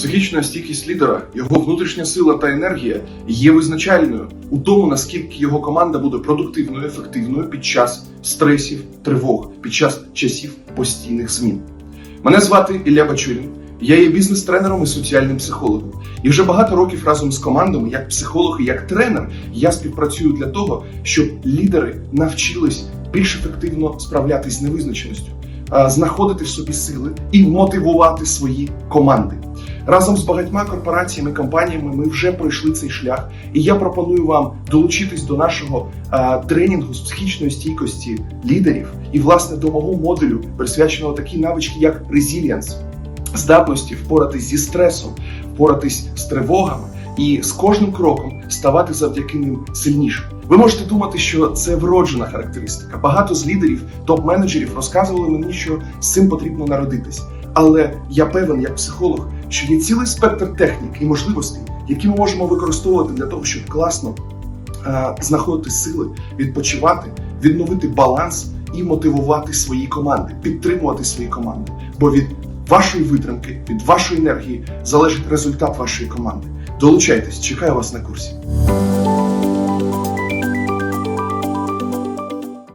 Психічна стійкість лідера, його внутрішня сила та енергія є визначальною у тому, наскільки його команда буде продуктивною, ефективною під час стресів, тривог, під час часів постійних змін. Мене звати Ілля Бачурін. Я є бізнес-тренером і соціальним психологом. І вже багато років разом з командами, як психолог і як тренер, я співпрацюю для того, щоб лідери навчились більш ефективно справлятись з невизначеністю, знаходити в собі сили і мотивувати свої команди. Разом з багатьма корпораціями, компаніями ми вже пройшли цей шлях, і я пропоную вам долучитись до нашого а, тренінгу з психічної стійкості лідерів і, власне, до мого модулю, присвяченого такій навички, як резілієнс, здатності впоратись зі стресом, впоратись з тривогами і з кожним кроком ставати завдяки ним сильнішим. Ви можете думати, що це вроджена характеристика. Багато з лідерів, топ-менеджерів розказували мені, що з цим потрібно народитись. Але я певен, як психолог, що є цілий спектр технік і можливостей, які ми можемо використовувати для того, щоб класно е, знаходити сили, відпочивати, відновити баланс і мотивувати свої команди, підтримувати свої команди. Бо від вашої витримки, від вашої енергії залежить результат вашої команди. Долучайтесь, чекаю вас на курсі.